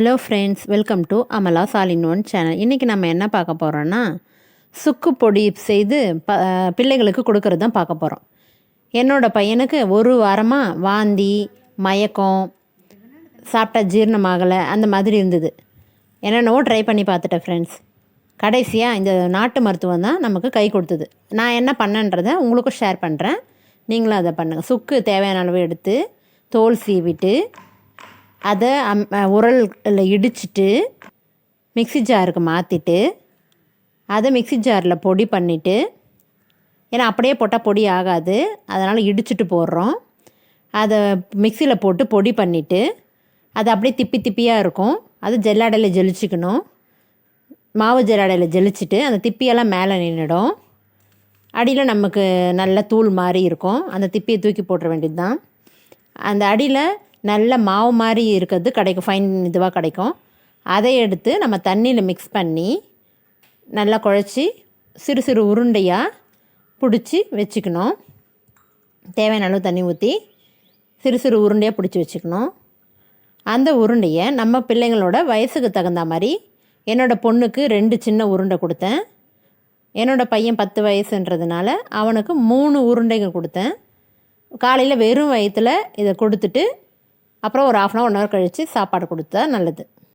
Hello friends welcome to Amala சாலின் one channel இன்றைக்கி நம்ம என்ன பார்க்க போகிறோன்னா சுக்கு பொடி செய்து ப பிள்ளைகளுக்கு கொடுக்கறது தான் பார்க்க போகிறோம் என்னோடய பையனுக்கு ஒரு வாரமாக வாந்தி மயக்கம் சாப்பிட்டா ஜீரணமாகலை அந்த மாதிரி இருந்தது. என்னென்னவோ ட்ரை பண்ணி பார்த்துட்டேன் ஃப்ரெண்ட்ஸ் கடைசியாக இந்த நாட்டு மருத்துவம் தான் நமக்கு கை கொடுத்தது. நான் என்ன பண்ணேன்றதை உங்களுக்கும் ஷேர் பண்ணுறேன் நீங்களும் அதை பண்ணுங்கள் சுக்கு தேவையான அளவு எடுத்து தோல் சீவிட்டு அதை அம் உரலில் இடிச்சிட்டு மிக்ஸி ஜாருக்கு மாற்றிட்டு அதை மிக்ஸி ஜாரில் பொடி பண்ணிவிட்டு ஏன்னா அப்படியே போட்டால் பொடி ஆகாது அதனால் இடிச்சிட்டு போடுறோம். அதை மிக்சியில் போட்டு பொடி பண்ணிவிட்டு அது அப்படியே திப்பி திப்பியாக இருக்கும். அது ஜெல்லாடையில் ஜெலிச்சிக்கணும். மாவு ஜெல்லாடையில் ஜெலிச்சிட்டு அந்த திப்பியெல்லாம் மேலே நின்றுடும் அடியில் நமக்கு நல்ல தூள் மாதிரி இருக்கும். அந்த திப்பியை தூக்கி போட்டுற வேண்டியது தான் அந்த அடியில் நல்ல மாவு மாதிரி இருக்கிறது கிடைக்கும். ஃபைன் இதுவாக கிடைக்கும். அதை எடுத்து நம்ம தண்ணியில் மிக்ஸ் பண்ணி நல்லா குழச்சி சிறு சிறு உருண்டையாக பிடிச்சி வச்சுக்கணும். தேவையான அளவு தண்ணி ஊற்றி சிறு சிறு உருண்டையாக பிடிச்சி வச்சுக்கணும். அந்த உருண்டையை நம்ம பிள்ளைங்களோட வயசுக்கு தகுந்த மாதிரி என்னோடய பொண்ணுக்கு ரெண்டு சின்ன உருண்டை கொடுத்தேன். என்னோடய பையன் பத்து வயசுன்றதுனால அவனுக்கு மூணு உருண்டைகள் கொடுத்தேன். காலையில் வெறும் வயிற்றில் இதை கொடுத்துட்டு அப்புறம் ஒரு half an hour one hour கழித்து சாப்பாடு கொடுத்தா நல்லது.